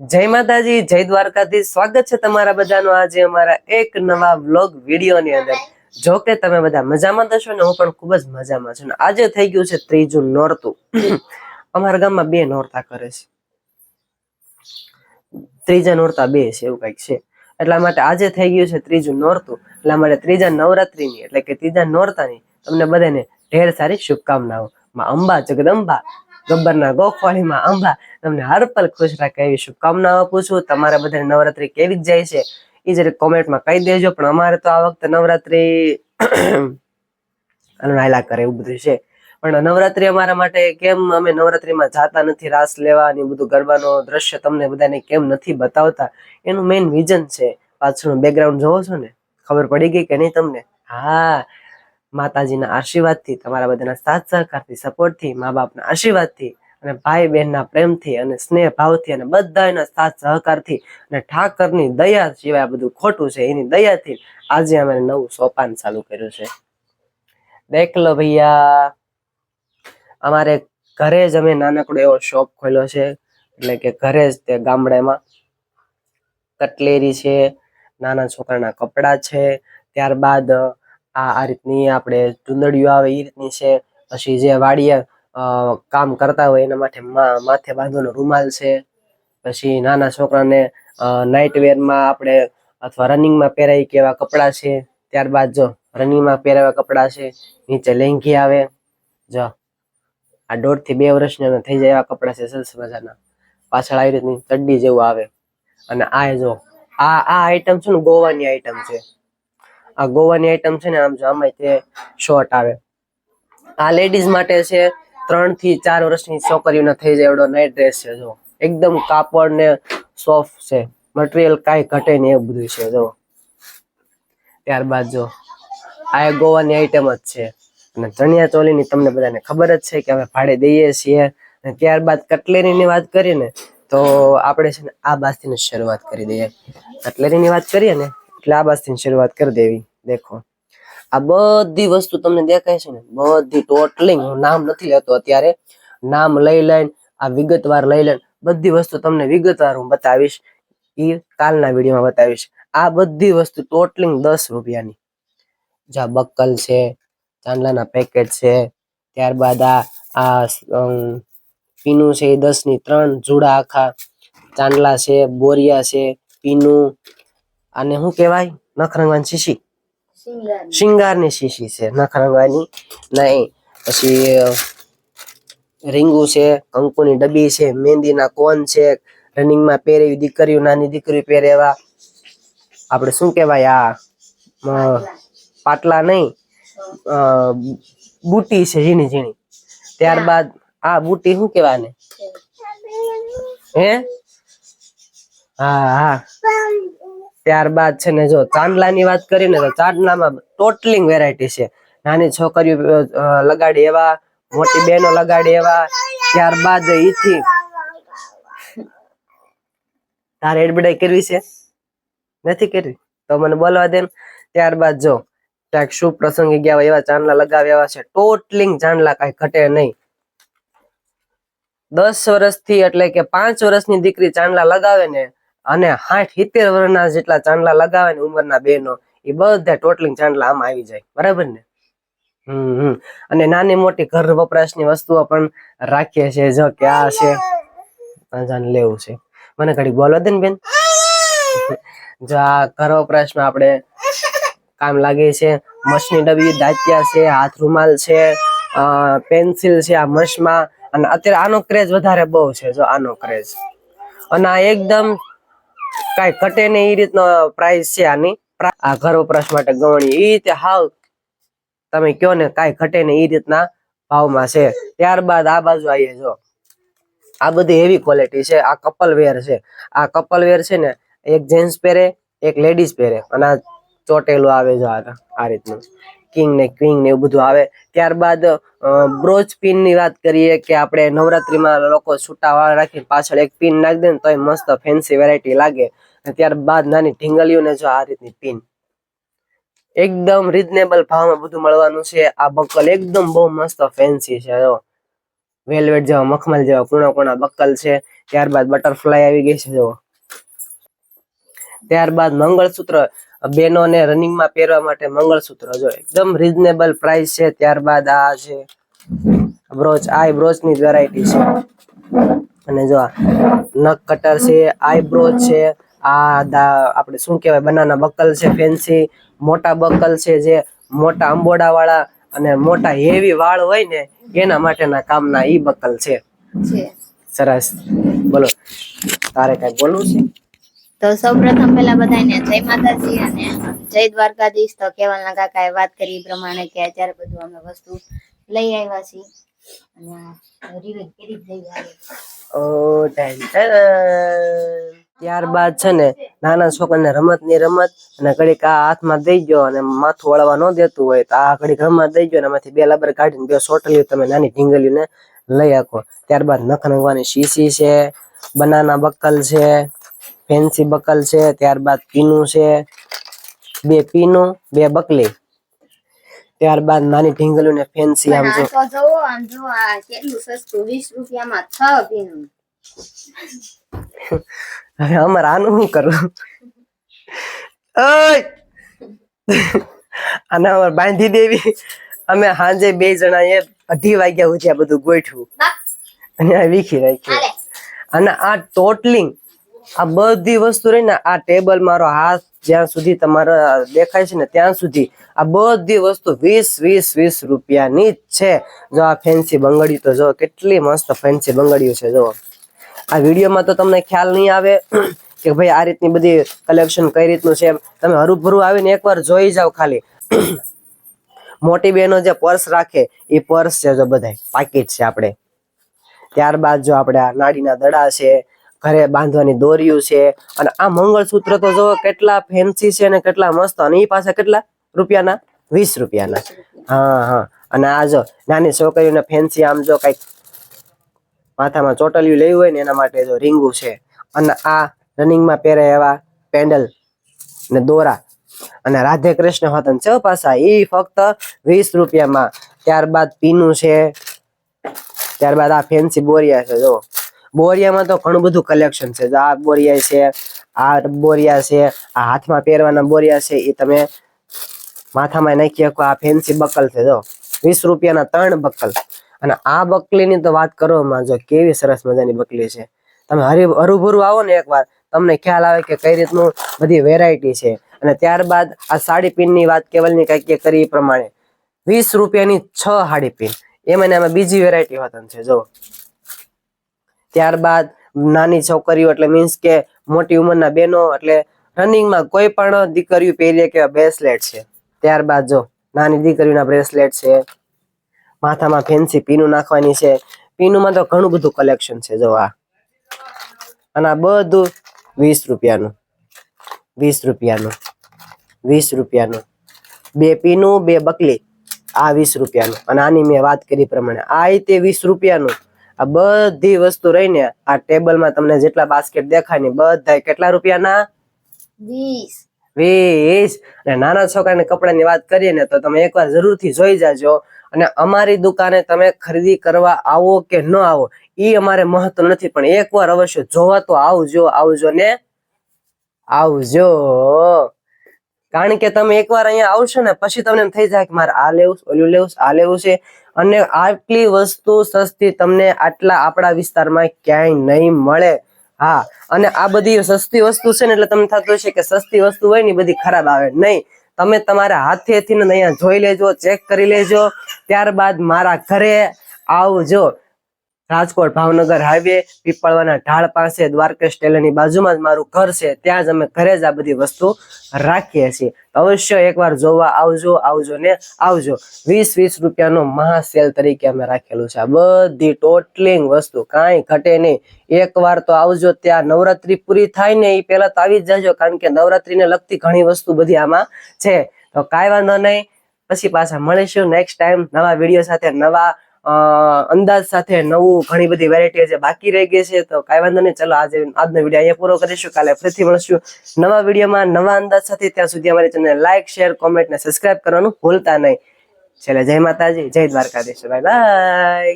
જય માતાજી, જય દ્વારકાથી સ્વાગત છે તમારા બધાનો આજે અમારા એક નવા વ્લોગ વિડીયોની અંદર. જો કે તમે બધા મજામાં થશો ને, હું પણ ખૂબ જ મજામાં છું આજે થઈ ગયું છે ત્રીજું નોરતું. અમારા ગામમાં બે નોરતા કરે છે. ત્રીજા નોરતા બે છે, એવું કંઈક છે. એટલા માટે આજે થઈ ગયું છે ત્રીજું નોરતું. એટલા માટે ત્રીજા નવરાત્રીની, એટલે કે ત્રીજા નોરતાની તમને બધાને ઢેર સારી શુભકામનાઓ. માં અંબા, જગદંબા ગબ્બરના ગોખવાળીમાં અંબા તમને હર પલ ખુશ રાખે એવી શુભકામનાઓ આપું તમારા બધાને નવરાત્રી કેવી જાય છે, એ જયારે કોમેન્ટમાં કહી દેજો. પણ અમારે તો આ વખતે નવરાત્રી નાયલા કરે એવું બધું છે. પણ નવરાત્રી અમારા માટે કેમ અમે નવરાત્રીમાં જાતા નથી, રાસ લેવા અને બધું ગરબાનો દ્રશ્ય તમને બધાને કેમ નથી બતાવતા? એનું મેઇન રીઝન છે. પાછળનું બેકગ્રાઉન્ડ જોવો છો ને? ખબર પડી ગઈ કે નહીં તમને? હા માતાજીના આશીર્વાદથી, તમારા બધાના સાથ સહકારથી, સપોર્ટથી મા બાપના આશીર્વાદથી અને ભાઈ બહેનના પ્રેમથી અને સ્નેહ ભાવથી અને બધાના સાથ સહકારથી અને ઠાકરની દયા સિવાય બધું ખોટું છે, એની દયાથી આજે અમે નવું સોપાન ચાલુ કર્યું છે. દેખ લો ભૈયા, અમારે ઘરે જ અમે નાનકડો એવો શોપ ખોલ્યો છે, એટલે કે ઘરે જ તે ગામડામાં. કટલેરી છે, નાના છોકરાના કપડાં છે, ત્યારબાદ આ આ રીતની આપણે ચુંદડીઓ આવે એ રીતની છે. પછી જે વાડીએ કામ કરતા હોય, એના માટે માથે બાંધવાનો રૂમાલ છે. પછી નાના છોકરાને નાઇટ વેરમાં આપણે અથવા રનિંગમાં પહેરાય કે એવા કપડાં છે. ત્યારબાદ જો રનિંગમાં પહેરાવા કપડાં છે, નીચે લેંઘી આવે. જો, આ દોઢથી બે વર્ષના થઈ જાય એવા કપડાં છે સરસ મજાના. પાછળ આવી રીતની ચડ્ડી જેવું આવે. અને આ જો, આ આ આઈટમ છે ને ગોવાની આઈટમ છે. આ ગોવાની આઈટમ છે ને, આમ જો આમાં તે શોર્ટ આવે. આ લેડીઝ માટે છે, ત્રણથી ચાર વર્ષની છોકરીઓને થઈ જાય એવડો નાઇટ ડ્રેસ છે, જો. એકદમ કાપડ ને સોફ્ટ છે. મટીરિયલ કાંઈ ઘટે નહીં એવું બધું છે, જો. ત્યારબાદ જો, આ ગોવાની આઈટમ જ છે. અને ચણિયા ચોલીની તમને બધાને ખબર જ છે કે અમે ભાડે દઈએ છીએ. અને ત્યારબાદ કટલેરીની વાત કરીએ ને, તો આપણે છે ને આ બાસ્તીની શરૂઆત કરી દઈએ. કટલેરીની વાત કરીએ ને એટલે શરૂઆત કરી દેવી. દેખો. આ બધી વસ્તુ તમને દેખાય છે ને? બધી ટોટલિંગ. હું નામ નથી લેતો અત્યારે. નામ લઈ લઈને, આ વિગતવાર લઈ લઈને, બધી વસ્તુ તમને વિગતવાર હું બતાવીશ. એ કાલના વિડીયોમાં બતાવીશ. આ બધી વસ્તુ ટોટલિંગ દસ રૂપિયાની. જા બક્કલ છે, ચાંદલાના પેકેટ છે, ત્યારબાદ આ આ પીનું છે એ દસની ત્રણ, જુડા આખા, ચાંદલા છે, બોરિયા છે, પીનું આને શું કહેવાય? નખરંગવાની શીશી. શિંગારની. શીશી છે નખરંગવાની નહીં. પછી રીંગુ છે કંકુની ડબ્બી છે મહેંદીના કોન છે રનિંગમાં પહેરેવી દીકરીઓ નાની દીકરીઓ પહેરેવા. આપણે શું કહેવાય આ? પાટલા નહીં. બુટી છે ઝીણી ઝીણી. ત્યારબાદ આ બુટી શું કહેવાય ને હે? હા હા. ત્યારબાદ છે ને જો ચાંદલાની વાત કરીને તો ચાંદલામાં ટોટલિંગ વેરાયટી છે. નાની છોકરીઓ લગાડી એવા, મોટી બહેનો લગાડી એવા. ત્યારબાદ ઈથી તારે એડબડાઈ કરવી છે? નથી કરવી? તો મને બોલવા દે ત્યારબાદ જો, ક્યાંક શુભ પ્રસંગે ગયા હોય એવા ચાંદલા લગાવ્યા એવા છે. ટોટલિંગ ચાંદલા કાંઈ ઘટે નહીં. દસ વર્ષથી એટલે કે પાંચ વર્ષની દીકરી ચાંદલા લગાવે ને અને સાઠ સિત્તેર વર્ષના જેટલા ચાંદલા લગાવે ને ઉંમરના બહેનો એ બધા ટોટલિંગ ચાંદલા આમાં આવી જાય. બરાબર ને? હમ અને નાની મોટી ઘર વપરાશની વસ્તુઓ પણ રાખીએ છીએ. જો કે આ છે. આજાને લેવું છે. મને ઘડી બોલો દે ને બેન. જો આ ઘર વપરાશમાં આપણે કામ લાગે છે. મશની ડબી, દાંતિયા છે, હાથ રૂમાલ છે પેન્સિલ છે આ મશમાં. અને અત્યારે આનો ક્રેઝ વધારે બહુ છે. જો આનો ક્રેઝ. અને આ એકદમ કાંઈ ઘટે નહીં એ રીતનો પ્રાઇસ છે આની. આ ઘર વપરાશ માટે ગવણી. એ રીતે હાવ તમે કયો ને કાંઈ ઘટે ને એ રીતના ભાવમાં છે. ત્યારબાદ આ બાજુ આવીએ જો. આ બધી એવી ક્વોલિટી છે. આ કપલ વેર છે. આ કપલ વેર છે ને, એક જેન્ટ્સ પહેરે, એક લેડીઝ પહેરે. અને આ ચોટેલું આવે જો આ રીતનું. કિંગ ને ક્વિંગ ને એવું બધું આવે. ત્યારબાદ બ્રોચ પિનની વાત કરીએ કે આપણે નવરાત્રિમાં લોકો છૂટા રાખીને પાછળ એક પિન નાખી દે ને તોય મસ્ત ફેન્સી વેરાયટી લાગે. ત્યારબાદ નાની ઢીંગલીઓને જો આ રીતની પિન એકદમ રિઝનેબલ ભાવમાં બધું મળવાનું છે. આ બકલ એકદમ બહુ મસ્ત ફેન્સી છે. જો વેલવેટ જેવા, મખમલ જેવા, કુણા કુણા બક્કલ છે. ત્યારબાદ બટરફ્લાય આવી ગઈ છે, જો. ત્યારબાદ મંગળસૂત્ર. બેનોને રનિંગમાં પહેરવા માટે મંગળસૂત્ર જો એકદમ રિઝનેબલ પ્રાઇસ છે. ત્યારબાદ આ છે બ્રોચ આ બ્રોચની વેરાયટી છે. અને જો આ નખ કટર છે આઈબ્રો છે આ આપણે શું કહેવાય બનાના બકલ છે ફેન્સી મોટા બકલ છે જે મોટા અંબોડા વાળા અને મોટા હેવી વાળ હોય ને એના માટેના કામના ઈ બકલ છે. સરસ. બોલો. તારે કઈ બોલવું છે? તો સૌપ્રથમ પહેલા બધાને જય માતાજી અને જય દ્વારકાધીશ. તો કેવલના કાકાએ વાત કરી એ પ્રમાણે કે અત્યારે બધું અમે વસ્તુ લઈ આવ્યા છીએ. ત્યારબાદ છે ને, નાના છોકરાને રમતની રમત અને ઘડીક આ હાથમાં દઈ ગયો અને માથું વળવા ન દેતું હોય તો આ ઘડીક રમત દઈ ગયો અને એમાંથી બે લબર કાઢીને બે સોટલીઓ તમે નાની ઢીંગલીને લઈ આખો. ત્યારબાદ નખ નંગવાની શીશી છે, બનાના બક્કલ છે ફેન્સી બકલ છે ત્યારબાદ પીનું છે બે પીનું બે બકલી. ત્યારબાદ નાની ઢીંગલું ને ફેન્સી આમ જો. આમ જો આ કેટલું સસ્તું વીસ રૂપિયામાં છ પીનું. હવે અમારે આનું શું કરું ઓય! આને અમારે બાંધી દેવી. અમે સાંજે બે જણા એ અઢી વાગ્યા સુધી આ બધું ગોઠવું. અને આ વીખી રાખ્યું. અને આ ટોટલિંગ આ બધી વસ્તુ રહી ને આ ટેબલ મારો હાથ જ્યાં સુધી તમારો દેખાય છે ને ત્યાં સુધી આ બધી વસ્તુ વીસ વીસ વીસ રૂપિયાની જ છે. જો આ ફેન્સી બંગડી તો જો કેટલી મસ્ત ફેન્સી બંગડીઓ છે જો આ વિડીયોમાં તો તમને ખ્યાલ નહીં આવે કે ભાઈ આ રીતની બધી કલેક્શન કઈ રીતનું છે તમે હરુભરું આવીને એકવાર જોઈ જાઓ ખાલી. મોટી બહેનો જે પર્સ રાખે એ પર્સ છે જો બધાય. પાકીટ છે આપણે. ત્યારબાદ જો આપણે આ નાડીના દડા છે ઘરે બાંધવાની દોરીયું છે. અને આ મંગળસૂત્ર તો જો કેટલા ફેન્સી છે અને કેટલા મસ્ત. અને એ પાછા કેટલા રૂપિયાના? વીસ રૂપિયાના. હા હા. અને આ જો નાની છોકરીઓને ફેન્સી આમ જો કંઈક માથામાં ચોટલિયું લેવું હોય ને એના માટે જો રીંગું છે. અને આ રનિંગમાં પહેરે એવા પેન્ડલ ને દોરા. અને રાધે કૃષ્ણ હોતન છે પાછા એ ફક્ત વીસ રૂપિયામાં. ત્યારબાદ પીનું છે. ત્યારબાદ આ ફેન્સી બોરિયા છે, જો. બોરિયામાં તો ઘણું બધું કલેક્શન છે. આ બોરિયા છે, આ બોરિયા છે, આ હાથમાં પહેરવાના બોરિયા છે, એ તમે માથામાં નાખી શકો. આ ફેન્સી બકલ છે, જો. વીસ રૂપિયાના ત્રણ બકલ અને આ બકલીની તો વાત કરો માં જો કેવી સરસ મજાની બકલી છે. તમે હરી હરુભરું આવો ને એકવાર, તમને ખ્યાલ આવે કે કઈ રીતનું બધી વેરાયટી છે. અને ત્યારબાદ આ સાડી પિનની વાત કેવલની કંઈક કરી એ પ્રમાણે. વીસ રૂપિયાની છ સાડી પિન એમાં એમાં બીજી વેરાયટી હોતન છે, જો. ત્યારબાદ નાની છોકરીઓ એટલે મીન્સ કે મોટી ઉંમરના બેનો એટલે રનિંગમાં કોઈ પણ દીકરીઓ પહેરીએ કે બ્રેસલેટ છે. ત્યારબાદ જો નાની દીકરીઓના બ્રેસલેટ છે. માથામાં ફેન્સી પીનું નાખવાની છે. પીનુંમાં તો ઘણું બધું કલેક્શન છે જો આ. અને આ બધું વીસ રૂપિયાનું. વીસ રૂપિયાનું. વીસ રૂપિયાનું. બે પીનું, બે બકલી. આ વીસ રૂપિયાનું. અને આની મેં વાત કરી પ્રમાણે. આ તે વીસ રૂપિયાનું આ બધી વસ્તુ રહીને આ ટેબલમાં તમને જેટલા બાસ્કેટ દેખાય ને બધા કેટલા રૂપિયાના? વીસ. વીસ. અને નાના છોકરાને કપડાની વાત કરીએ ને તો તમે એકવાર જરૂરથી જોઈ જાજો. અને અમારી દુકાને તમે ખરીદી કરવા આવો કે ન આવો એ અમારે મહત્વ નથી. પણ એકવાર અવશ્ય જોવા તો આવજો આવજો ને? આવજો. કારણ કે તમે એકવાર અહીંયા આવશો ને, પછી તમને એમ થઈ જાય કે મારે આ લેવું ઓલું લેવું આ લેવું છે. અને આટલી વસ્તુ સસ્તી તમને આટલા આપણા વિસ્તારમાં ક્યાંય નહીં મળે. હા, અને આ બધી સસ્તી વસ્તુ છે ને, એટલે તમને થતું હશે કે સસ્તી વસ્તુ હોય ને બધી ખરાબ આવે. નહીં, તમે તમારા હાથેથી ને અહીંયા જોઈ લેજો, ચેક કરી લેજો. ત્યારબાદ મારા ઘરે આવજો. રાજકોટ ભાવનગર હાઈવે પીપળવાના ઢાળ પાસે દ્વારકેશ ટેલરની બાજુમાં જ મારું ઘર છે, ત્યાં જ અમે ઘરે જ આ બધી વસ્તુ રાખીએ છીએ. અવશ્ય એકવાર જોવા આવજો આવજો ને આવજો. વીસ વીસ રૂપિયાનો મહાસેલ તરીકે અમે રાખેલું છે. આ બધી ટોટલિંગ વસ્તુ કાંઈ ઘટે નહીં. એકવાર તો આવજો ત્યાં. નવરાત્રી પૂરી થાય ને એ પહેલાં તો આવી જ જાજો, કારણ કે નવરાત્રીને લગતી ઘણી વસ્તુ બધી આમાં છે. તો કાંઈ વાંધો નહીં. પછી પાછા મળીશું નેક્સ્ટ ટાઈમ નવા વીડિયો સાથે, નવા અંદાજ સાથે નવું ઘણી બધી વેરાયટી છે બાકી રહી ગઈ છે, તો કાંઈ વાંધો નહીં. ચલો, આજે આજનો વીડિયો અહીંયા પૂરો કરીશું. કાલે ફરીથી મળશું નવા વિડીયોમાં નવા અંદાજ સાથે. ત્યાં સુધી અમારી ચેનલ લાઈક શેર કોમેન્ટ ને સબસ્ક્રાઇબ કરવાનું ભૂલતા નહીં. છેલ્લે જય માતાજી, જય દ્વારકાધીશ. Bye bye